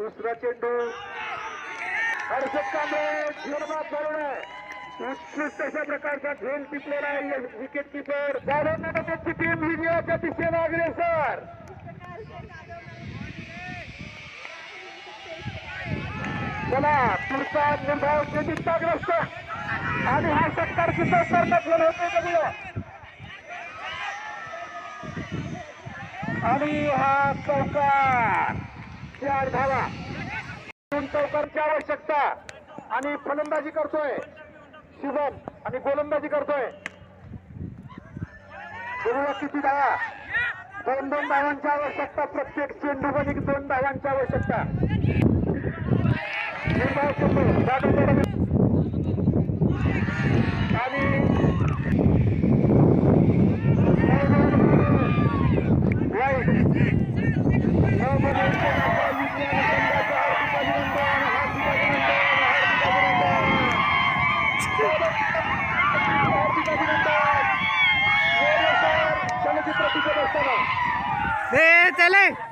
दुसरा चेंडू हर्षद कांबळे निर्मात झालेला उत्कृष्ट अशा प्रकारचा झेल टिपलेला आहे विकेट किपर त्याची टीम विजयाच्या दिशेने अग्रेसर. चला पुढचा निर्धाव चिंताग्रस्त आणि हा षटकार सुद्धा स्पर्धक होते आणि हा चौकार. चार धावा. दोन चौकारची आवश्यकता. आणि फलंदाजी करतोय. शुभम आणि गोलंदाजी करतोय. गुरुला किती धावा. दोन दोन धावांची आवश्यकता. प्रत्येक चेंडू मध्ये दोन धावांची आवश्यकता. चले.